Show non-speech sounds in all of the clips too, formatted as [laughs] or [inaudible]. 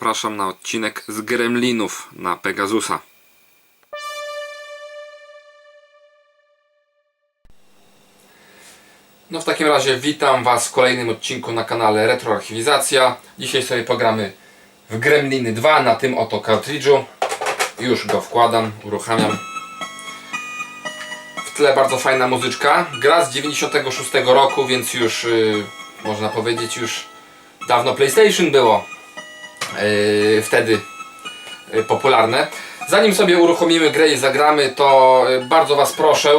Zapraszam na odcinek z Gremlinów na Pegasusa. No w takim razie witam Was w kolejnym odcinku na kanale Retroarchiwizacja. Dzisiaj sobie pogramy w Gremliny 2 na tym oto kartridżu. Już go wkładam, uruchamiam. W tle bardzo fajna muzyczka. Gra z 96 roku, więc już yy, można powiedzieć już dawno PlayStation było wtedy yy, popularne. Zanim sobie uruchomimy grę i zagramy, to yy, bardzo Was proszę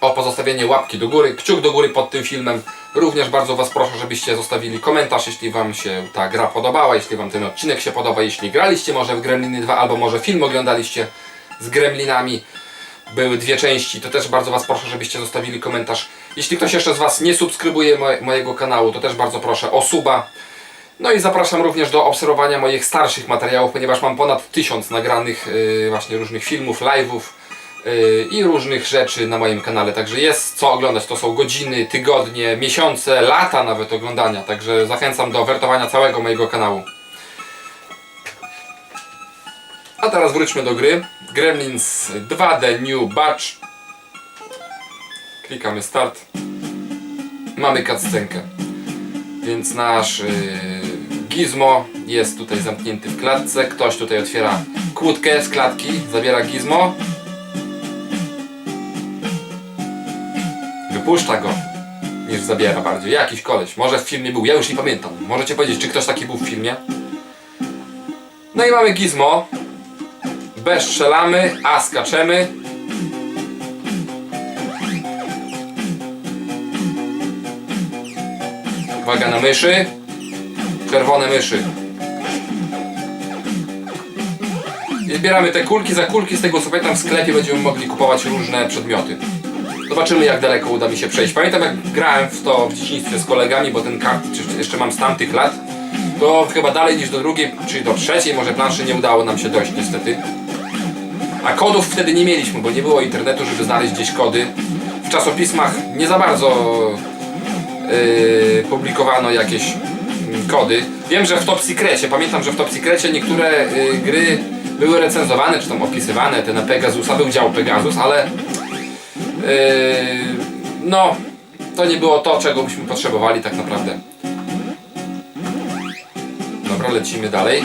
o pozostawienie łapki do góry, kciuk do góry pod tym filmem. Również bardzo Was proszę, żebyście zostawili komentarz, jeśli Wam się ta gra podobała, jeśli Wam ten odcinek się podoba, jeśli graliście może w Gremliny 2, albo może film oglądaliście z Gremlinami. Były dwie części, to też bardzo Was proszę, żebyście zostawili komentarz. Jeśli ktoś jeszcze z Was nie subskrybuje moje, mojego kanału, to też bardzo proszę o suba. No i zapraszam również do obserwowania moich starszych materiałów, ponieważ mam ponad tysiąc nagranych yy, właśnie różnych filmów, live'ów yy, i różnych rzeczy na moim kanale. Także jest co oglądać. To są godziny, tygodnie, miesiące, lata nawet oglądania. Także zachęcam do wertowania całego mojego kanału. A teraz wróćmy do gry. Gremlins 2D New Batch. Klikamy start. Mamy cutscenkę. Więc nasz yy, Gizmo jest tutaj zamknięty w klatce. Ktoś tutaj otwiera kłódkę z klatki, zabiera Gizmo. Wypuszcza go, niż zabiera bardziej. Jakiś koleś. Może w filmie był, ja już nie pamiętam. Możecie powiedzieć, czy ktoś taki był w filmie? No i mamy Gizmo. B strzelamy, A skaczemy. Uwaga na myszy. Czerwone myszy. I zbieramy te kulki. Za kulki z tego co pamiętam w sklepie będziemy mogli kupować różne przedmioty. Zobaczymy jak daleko uda mi się przejść. Pamiętam jak grałem w to w dzieciństwie z kolegami, bo ten kart jeszcze mam z tamtych lat. To chyba dalej niż do drugiej, czyli do trzeciej może planszy nie udało nam się dojść niestety. A kodów wtedy nie mieliśmy, bo nie było internetu, żeby znaleźć gdzieś kody. W czasopismach nie za bardzo yy, publikowano jakieś Wiem, że w Top Secrecie, pamiętam, że w Top Secrecie niektóre yy, gry były recenzowane, czy tam opisywane, te na Pegasusa, był dział Pegasus, ale yy, no, to nie było to, czego byśmy potrzebowali tak naprawdę. Dobra, lecimy dalej.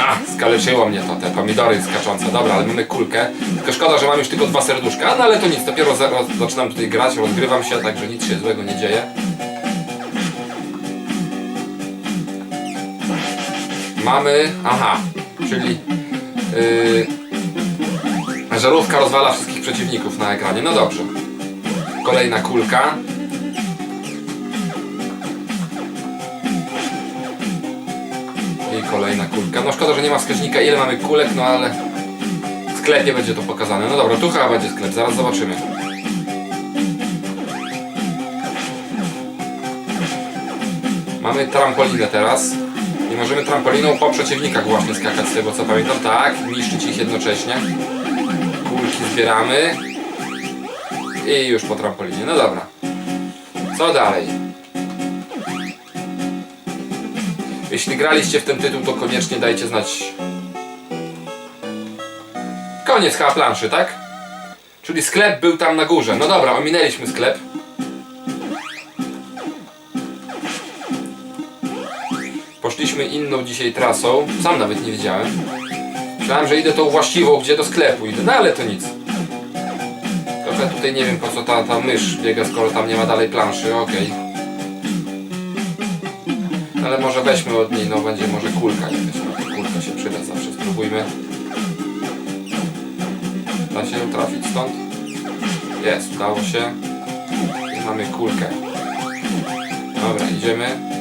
A, skaleczyło mnie to, te pomidory skaczące. Dobra, ale mamy kulkę. Tylko szkoda, że mam już tylko dwa serduszka, no ale to nic, dopiero za, roz, zaczynam tutaj grać, rozgrywam się, także nic się złego nie dzieje. Mamy, aha, czyli yy, żarówka rozwala wszystkich przeciwników na ekranie. No dobrze. Kolejna kulka. I kolejna kulka. No szkoda, że nie ma wskaźnika ile mamy kulek, no ale w sklepie będzie to pokazane. No dobra, tu chyba będzie sklep, zaraz zobaczymy. Mamy trampolinę teraz. I możemy trampoliną po przeciwnikach właśnie skakać z tego co pamiętam. Tak, niszczyć ich jednocześnie. Kulki zbieramy. I już po trampolinie. No dobra. Co dalej? Jeśli graliście w ten tytuł, to koniecznie dajcie znać. Koniec chyba planszy, tak? Czyli sklep był tam na górze. No dobra, ominęliśmy sklep. Poszliśmy inną dzisiaj trasą. Sam nawet nie wiedziałem. Myślałem, że idę tą właściwą, gdzie do sklepu idę. No ale to nic. Trochę tutaj nie wiem po co ta, ta mysz biega, skoro tam nie ma dalej planszy. Okej. Ale może weźmy od niej, no będzie może kulka jakaś. No, kulka się przyda zawsze, spróbujmy. Da się trafić stąd? Jest, udało się. I mamy kulkę. Dobra, idziemy.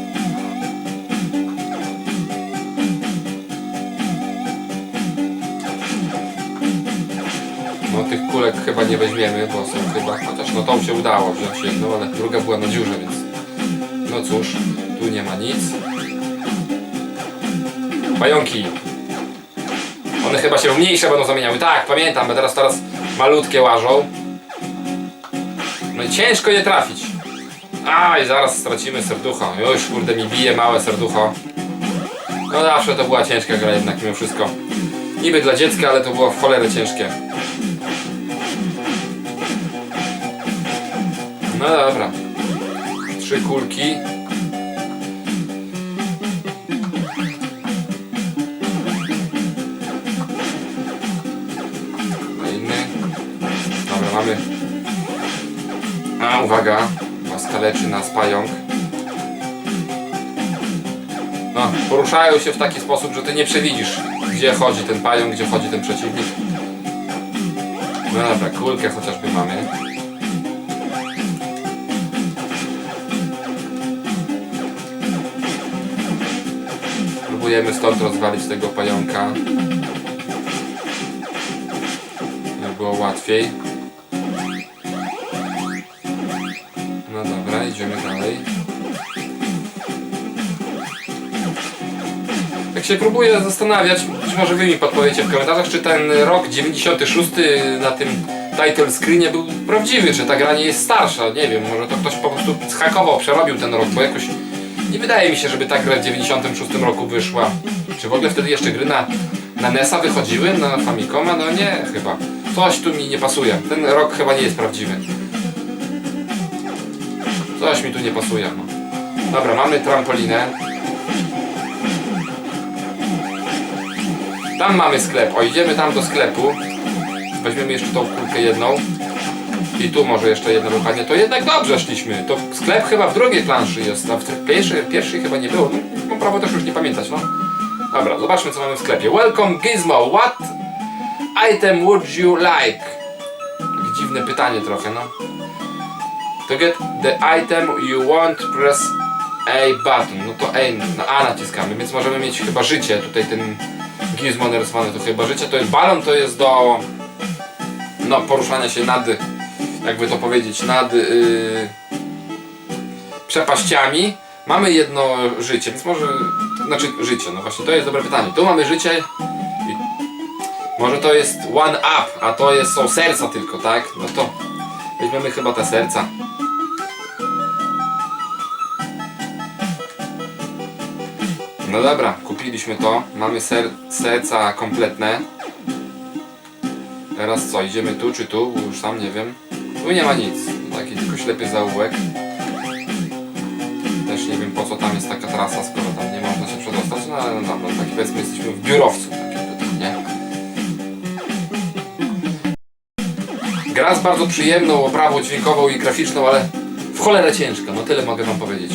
Tych kulek chyba nie weźmiemy, bo są chyba, chociaż no tą się udało wziąć jedną, ale druga była na dziurze, więc no cóż, tu nie ma nic. Pająki. One chyba się mniejsze będą zamieniały. Tak, pamiętam, bo teraz teraz malutkie łażą. No i ciężko je trafić. Aj, zaraz stracimy serducho. Już kurde mi bije małe serducho. No zawsze to była ciężka gra jednak mimo wszystko. Niby dla dziecka, ale to było w cholerę ciężkie. No dobra. Trzy kulki. Kolejny. Dobra, mamy. A, uwaga. Maska leczy nas pająk. No, poruszają się w taki sposób, że ty nie przewidzisz, gdzie chodzi ten pająk, gdzie chodzi ten przeciwnik. No dobra, kulkę chociażby mamy. Próbujemy stąd rozwalić tego pająka. Żeby było łatwiej. No dobra, idziemy dalej. Tak się próbuję zastanawiać, być może wy mi podpowiecie w komentarzach, czy ten rok 96 na tym title screenie był prawdziwy, czy ta gra nie jest starsza, nie wiem, może to ktoś po prostu zhakował, przerobił ten rok, bo jakoś nie wydaje mi się, żeby ta gra w 96 roku wyszła. Czy w ogóle wtedy jeszcze gry na, na NES-a wychodziły, na Famicoma? No nie, chyba. Coś tu mi nie pasuje. Ten rok chyba nie jest prawdziwy. Coś mi tu nie pasuje. No. Dobra, mamy trampolinę. Tam mamy sklep. O, idziemy tam do sklepu. Weźmiemy jeszcze tą kulkę jedną. I tu może jeszcze jedna wypadnie. To jednak dobrze szliśmy. To sklep chyba w drugiej planszy jest, a w pierwszej, pierwszej chyba nie było. No, mam prawo też już nie pamiętać, no. Dobra, zobaczmy co mamy w sklepie. Welcome Gizmo. What item would you like? Dziwne pytanie trochę, no. To get the item you want, press A button. No to A, na A naciskamy, więc możemy mieć chyba życie. Tutaj ten gizmo narysowany to chyba życie. To jest balon, to jest do no, poruszania się nad, jakby to powiedzieć, nad yy, przepaściami. Mamy jedno życie, więc może, znaczy życie, no właśnie to jest dobre pytanie. Tu mamy życie może to jest one up, a to jest, są serca tylko, tak? No to weźmiemy chyba te serca. No dobra, kupiliśmy to. Mamy ser serca kompletne. Teraz co, idziemy tu czy tu? Już sam nie wiem. Tu nie ma nic. Taki tylko ślepy zaułek. Też nie wiem po co tam jest taka trasa, skoro tam nie można się przedostać. No ale no dobra, taki powiedzmy jesteśmy w biurowcu takim tutaj, nie? Gra z bardzo przyjemną oprawą dźwiękową i graficzną, ale w cholerę ciężka, no tyle mogę wam powiedzieć.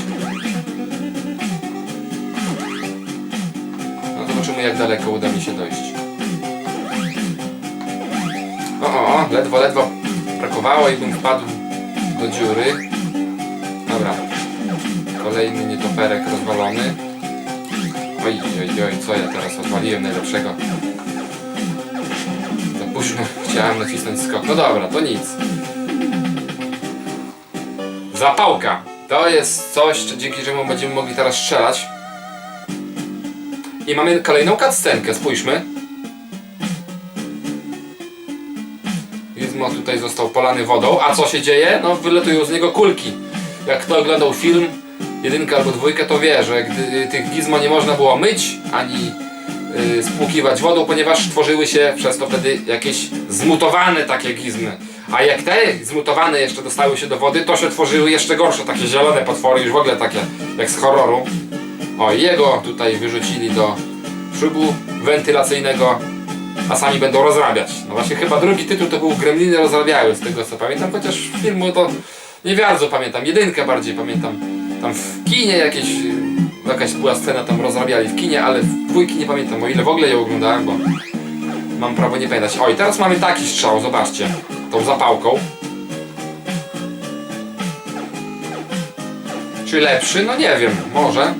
No zobaczymy jak daleko uda mi się dojść. O, o, o, ledwo, ledwo brakowało i bym wpadł do dziury. Dobra. Kolejny nietoperek rozwalony. Oj, oj, oj, co ja teraz odwaliłem najlepszego. Za późno [laughs] chciałem nacisnąć skok. No dobra, to nic. Zapałka. To jest coś, dzięki czemu będziemy mogli teraz strzelać. I mamy kolejną cutscenkę, spójrzmy. Gizmo tutaj został polany wodą, a co się dzieje? No wyletują z niego kulki. Jak kto oglądał film, jedynkę albo dwójkę, to wie, że gdy tych gizmo nie można było myć, ani y, spłukiwać wodą, ponieważ tworzyły się przez to wtedy jakieś zmutowane takie gizmy. A jak te zmutowane jeszcze dostały się do wody, to się tworzyły jeszcze gorsze, takie zielone potwory, już w ogóle takie jak z horroru. O, jego tutaj wyrzucili do szybu wentylacyjnego, a sami będą rozrabiać. No właśnie chyba drugi tytuł to był Gremliny rozrabiały, z tego co pamiętam, chociaż filmu to nie bardzo pamiętam, jedynkę bardziej pamiętam. Tam w kinie jakieś, y, jakaś była scena, tam rozrabiali w kinie, ale w dwójki nie pamiętam, o ile w ogóle ją oglądałem, bo mam prawo nie pamiętać. O i teraz mamy taki strzał, zobaczcie, tą zapałką. Czy lepszy? No nie wiem, może.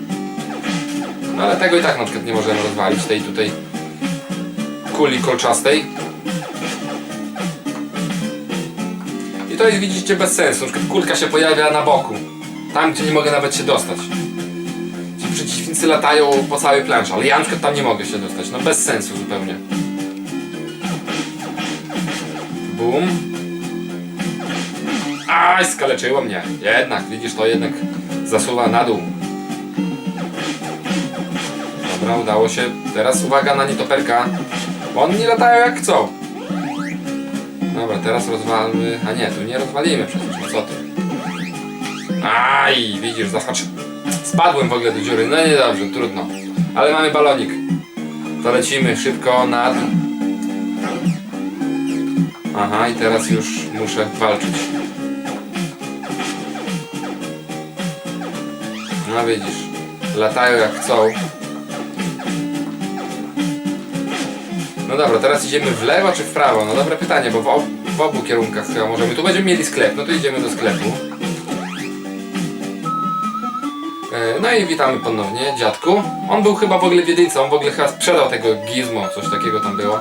No ale tego i tak na przykład nie możemy rozwalić, tej tutaj kuli kolczastej. I to jest widzicie bez sensu, kulka się pojawia na boku. Tam gdzie nie mogę nawet się dostać. Ci przeciwnicy latają po całej planszy, ale ja na przykład tam nie mogę się dostać. No bez sensu zupełnie. Bum. Aj, skaleczyło mnie. Jednak, widzisz, to jednak zasuwa na dół. Dobra, udało się. Teraz uwaga na nietoperka. Bo Oni latają jak chcą. Dobra, teraz rozwalmy. A nie, tu nie rozwalimy przecież, no co ty? Aj, widzisz, zahacz. Spadłem w ogóle do dziury. No niedobrze, trudno. Ale mamy balonik. To lecimy szybko nad. Aha, i teraz już muszę walczyć. No widzisz, latają jak chcą. No dobra, teraz idziemy w lewo czy w prawo? No dobre pytanie, bo w, ob w obu kierunkach chyba możemy. Tu będziemy mieli sklep, no to idziemy do sklepu. E, No i witamy ponownie, dziadku. On był chyba w ogóle w on w ogóle chyba sprzedał tego gizmo, coś takiego tam było.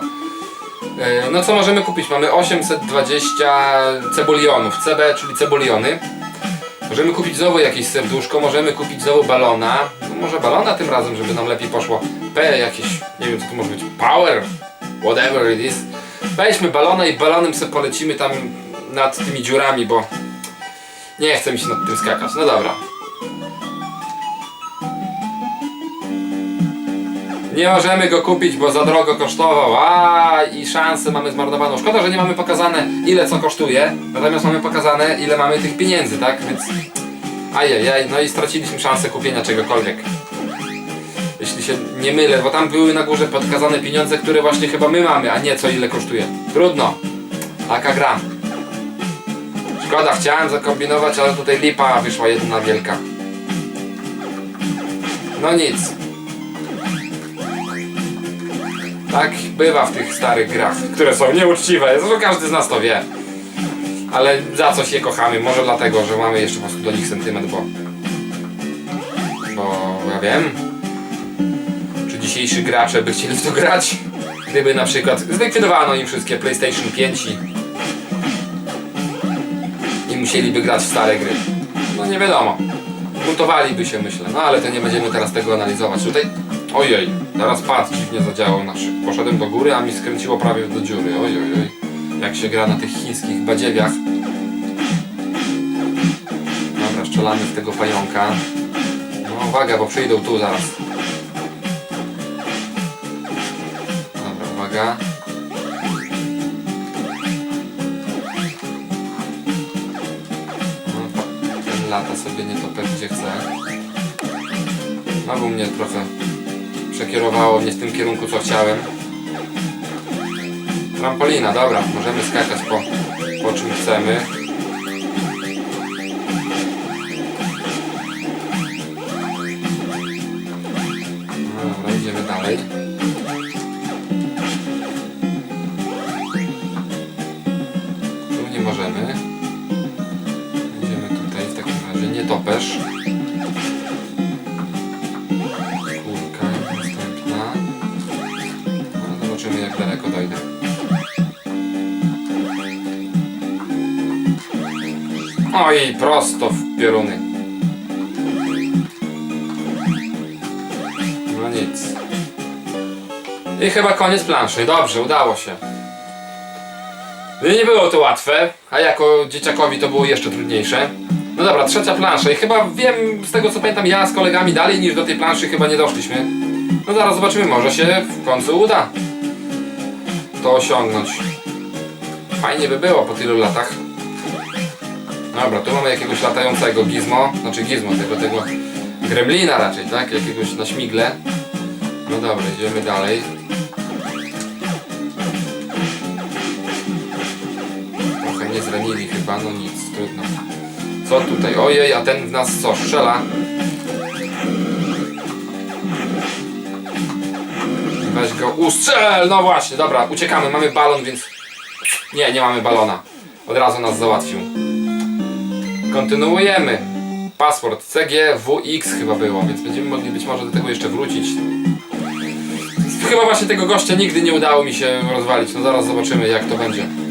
E, No co możemy kupić? Mamy 820 cebulionów, CB, czyli cebuliony. Możemy kupić znowu jakieś serduszko, możemy kupić znowu balona. No może balona tym razem, żeby nam lepiej poszło. P jakieś, nie wiem co to może być, power, whatever it is. Weźmy balona i balonem sobie polecimy tam nad tymi dziurami, bo nie chce mi się nad tym skakać. No dobra. Nie możemy go kupić, bo za drogo kosztował. A i szansę mamy zmarnowaną. Szkoda, że nie mamy pokazane ile co kosztuje. Natomiast mamy pokazane ile mamy tych pieniędzy, tak? Więc. Ajajaj, no i straciliśmy szansę kupienia czegokolwiek. Jeśli się nie mylę, bo tam były na górze pokazane pieniądze, które właśnie chyba my mamy, a nie co ile kosztuje. Trudno. Taka gra. Szkoda, chciałem zakombinować, ale tutaj lipa wyszła jedna wielka. No nic. Tak bywa w tych starych grach, które są nieuczciwe. Zresztą każdy z nas to wie. Ale za coś je kochamy. Może dlatego, że mamy jeszcze po prostu do nich sentyment, bo... Bo ja wiem. Dzisiejsi gracze by chcieli w to grać? Gdyby na przykład zlikwidowano im wszystkie PlayStation 5 i... musieliby grać w stare gry. No nie wiadomo. Buntowaliby się myślę, no ale to nie będziemy teraz tego analizować. Tutaj, ojej, teraz pad dziwnie zadziałał na szyb. Poszedłem do góry, a mi skręciło prawie do dziury. Ojej, oj. jak się gra na tych chińskich badziewiach. Dobra, strzelamy w tego pająka. No uwaga, bo przyjdą tu zaraz. Uwaga. No, ten lata sobie nie topę gdzie chce. Znowu mnie trochę przekierowało mnie w tym kierunku co chciałem. Trampolina, dobra, możemy skakać po, po czym chcemy. Możemy. Idziemy tutaj w takim razie, nie topesz. Kulka następna. No, zobaczymy jak daleko dojdę. Oj, prosto w pioruny. No nic. I chyba koniec planszy. Dobrze, udało się. No Nie było to łatwe, a jako dzieciakowi to było jeszcze trudniejsze. No dobra, trzecia plansza i chyba wiem, z tego co pamiętam, ja z kolegami dalej niż do tej planszy chyba nie doszliśmy. No zaraz zobaczymy, może się w końcu uda to osiągnąć. Fajnie by było po tylu latach. Dobra, tu mamy jakiegoś latającego gizmo, znaczy gizmo, tego, tego gremlina raczej, tak? Jakiegoś na śmigle. No dobra, idziemy dalej. Chyba, no nic, trudno. Co tutaj? Ojej, a ten w nas co, strzela? Weź go, ustrzel! No właśnie, dobra, uciekamy, mamy balon, więc... Nie, nie mamy balona. Od razu nas załatwił. Kontynuujemy. Paszport CGWX chyba było, więc będziemy mogli być może do tego jeszcze wrócić. Chyba właśnie tego gościa nigdy nie udało mi się rozwalić. No zaraz zobaczymy jak to będzie.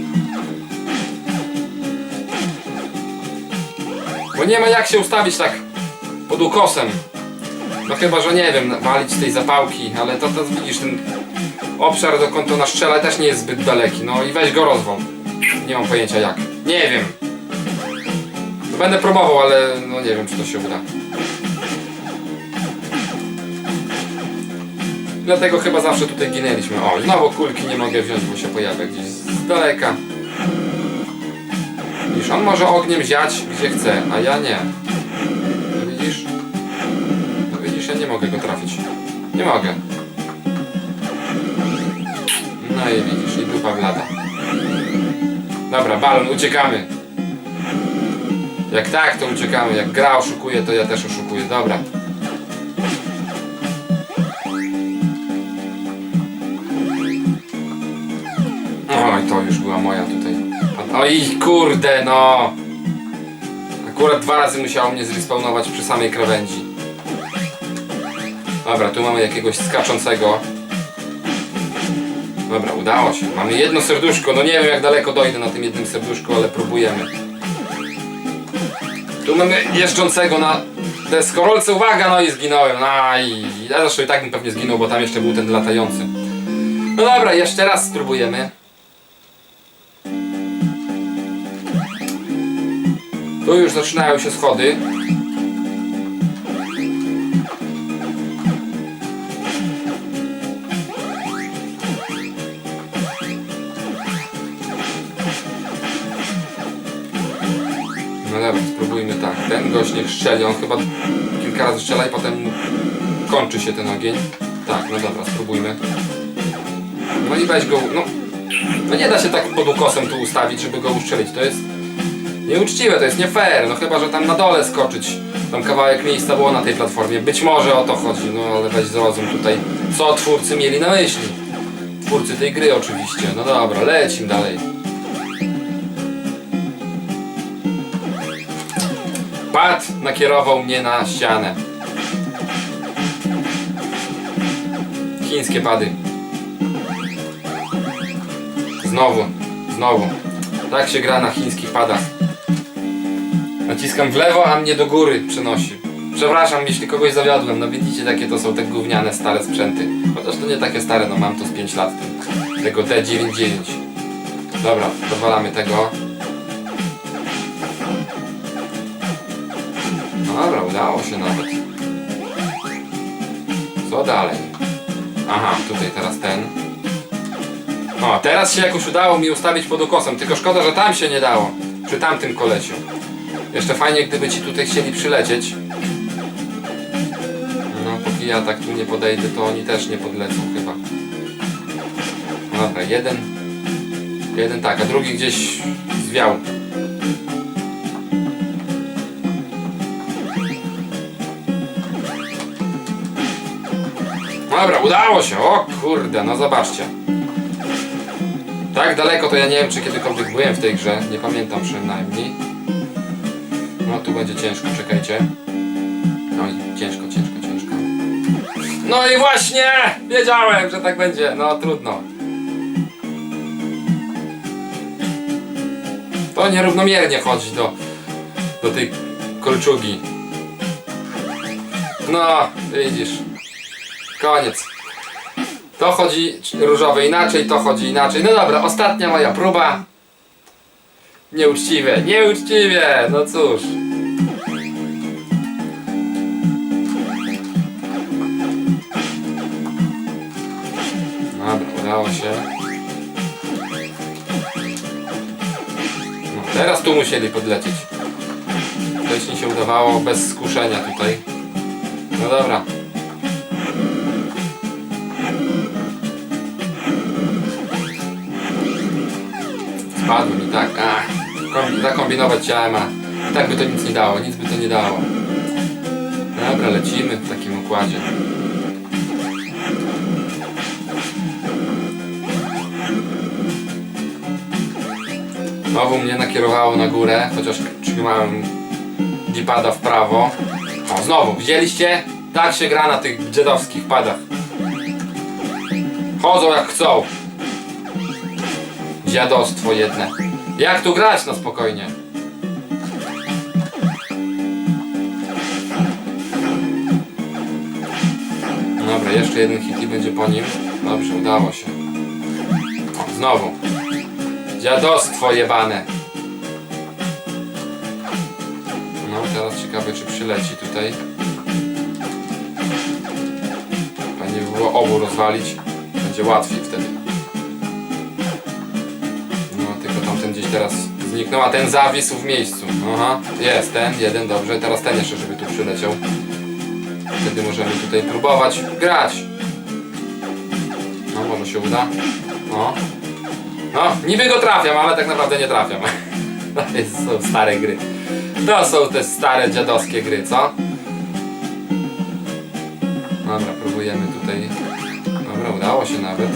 Bo nie ma jak się ustawić tak pod ukosem. No chyba, że nie wiem, walić tej zapałki, ale to, to widzisz, ten obszar dokąd to nas strzela też nie jest zbyt daleki. No i weź go rozwal. Nie mam pojęcia jak. Nie wiem. Będę próbował, ale no nie wiem, czy to się uda. Dlatego chyba zawsze tutaj ginęliśmy. O, znowu kulki nie mogę wziąć, bo się pojawia gdzieś z daleka. Widzisz, on może ogniem ziać gdzie chce, a ja nie. No widzisz? No widzisz, ja nie mogę go trafić. Nie mogę. No i widzisz, i dupa blada. Dobra, balon, uciekamy. Jak tak, to uciekamy. Jak gra oszukuje, to ja też oszukuję. Dobra. Oj, to już była moja tutaj. Oj, kurde, no. Akurat dwa razy musiało mnie zrespawnować przy samej krawędzi. Dobra, tu mamy jakiegoś skaczącego. Dobra, udało się. Mamy jedno serduszko. No nie wiem jak daleko dojdę na tym jednym serduszku, ale próbujemy. Tu mamy jeżdżącego na deskorolce. Uwaga, no i zginąłem. No i ja zresztą i tak bym pewnie zginął, bo tam jeszcze był ten latający. No dobra, jeszcze raz spróbujemy. Tu już zaczynają się schody. No dobra, spróbujmy tak. Ten gość niech strzeli, on chyba kilka razy strzela i potem kończy się ten ogień. Tak, no dobra, spróbujmy. No i weź go, no... No nie da się tak pod ukosem tu ustawić, żeby go uszczelić, to jest nieuczciwe, to jest nie fair, no chyba, że tam na dole skoczyć. Tam kawałek miejsca było na tej platformie, być może o to chodzi, no ale weź zrozum tutaj, co twórcy mieli na myśli. Twórcy tej gry oczywiście, no dobra, lecim dalej. Pat nakierował mnie na ścianę. Chińskie pady. Znowu, znowu. Tak się gra na chińskich padach. Naciskam w lewo, a mnie do góry przenosi. Przepraszam, jeśli kogoś zawiodłem. No widzicie, jakie to są te gówniane stare sprzęty. Chociaż to nie takie stare, no mam to z 5 lat. Tego D99. Dobra, dowalamy tego. Dobra, udało się nawet. Co dalej? Aha, tutaj teraz ten. O, teraz się jakoś udało mi ustawić pod ukosem, tylko szkoda, że tam się nie dało. Przy tamtym kolesiu. Jeszcze fajnie, gdyby ci tutaj chcieli przylecieć. No, póki ja tak tu nie podejdę, to oni też nie podlecą chyba. Dobra, jeden. Jeden tak, a drugi gdzieś zwiał. Dobra, udało się. O kurde, no zobaczcie. Tak daleko to ja nie wiem, czy kiedykolwiek byłem w tej grze. Nie pamiętam przynajmniej. No tu będzie ciężko, czekajcie. No i ciężko, ciężko, ciężko. No i właśnie! Wiedziałem, że tak będzie. No trudno. To nierównomiernie chodzi do, do tej kolczugi. No, widzisz. Koniec. To chodzi różowe inaczej, to chodzi inaczej. No dobra, ostatnia moja próba. Nieuczciwie, nieuczciwie, no cóż. Dobra, udało się. No, teraz tu musieli podlecieć. Wcześniej się udawało bez skuszenia tutaj. No dobra. Spadł mi, tak. Ach, zakombinować chciałem, a tak by to nic nie dało, nic by to nie dało. Dobra, lecimy w takim układzie. Znowu mnie nakierowało na górę, chociaż trzymałem dipada w prawo. O, znowu, widzieliście? Tak się gra na tych dziadowskich padach. Chodzą jak chcą. Dziadostwo jedne. Jak tu grać na spokojnie? Dobra, jeszcze jeden hit i będzie po nim. Dobrze, udało się. O, znowu. Dziadostwo jebane. teraz ciekawe czy przyleci tutaj. Fajnie by było obu rozwalić. Będzie łatwiej wtedy. Teraz zniknął, a ten zawisł w miejscu. Aha, jest ten, jeden, dobrze. Teraz ten jeszcze, żeby tu przyleciał. Wtedy możemy tutaj próbować grać. No, może się uda. No. No, niby go trafiam, ale tak naprawdę nie trafiam. [laughs] To są stare gry. To są te stare dziadowskie gry, co? Dobra, próbujemy tutaj. Dobra, udało się nawet.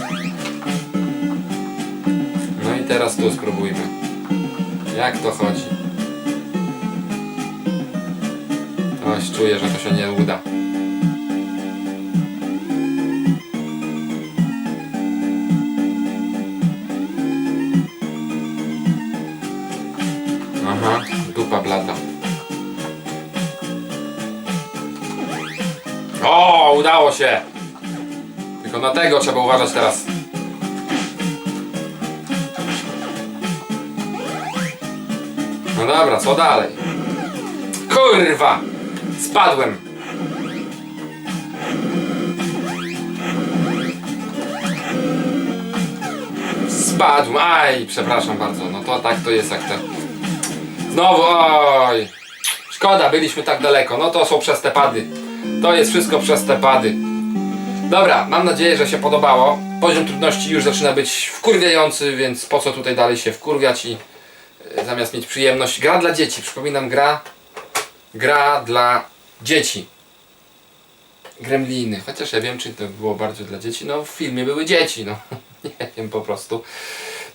No i teraz tu spróbujmy. Jak to chodzi? Coś czuję, że to się nie uda. Aha, dupa blada. O, udało się! Tylko na tego trzeba uważać teraz. No dobra, co dalej? Kurwa! Spadłem! Spadłem, aj, przepraszam bardzo, no to tak to jest jak te... Znowu, oj! Szkoda, byliśmy tak daleko, no to są przez te pady. To jest wszystko przez te pady. Dobra, mam nadzieję, że się podobało. Poziom trudności już zaczyna być wkurwiający, więc po co tutaj dalej się wkurwiać i zamiast mieć przyjemność. Gra dla dzieci, przypominam, gra gra dla dzieci. Gremliny, chociaż ja wiem, czy to było bardziej dla dzieci. No, w filmie były dzieci, no. [laughs] Nie wiem po prostu.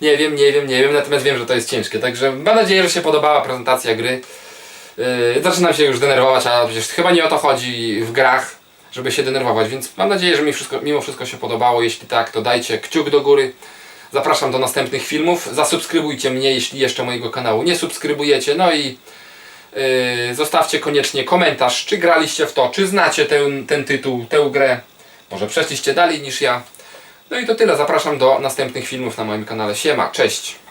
Nie wiem, nie wiem, nie wiem, natomiast wiem, że to jest ciężkie. Także mam nadzieję, że się podobała prezentacja gry. Yy, zaczynam się już denerwować, a przecież chyba nie o to chodzi w grach, żeby się denerwować, więc mam nadzieję, że mi wszystko, mimo wszystko się podobało. Jeśli tak, to dajcie kciuk do góry. Zapraszam do następnych filmów. Zasubskrybujcie mnie, jeśli jeszcze mojego kanału nie subskrybujecie. No i Yy, zostawcie koniecznie komentarz, czy graliście w to, czy znacie ten, ten tytuł, tę grę. Może przeszliście dalej niż ja. No i to tyle. Zapraszam do następnych filmów na moim kanale. Siema, cześć!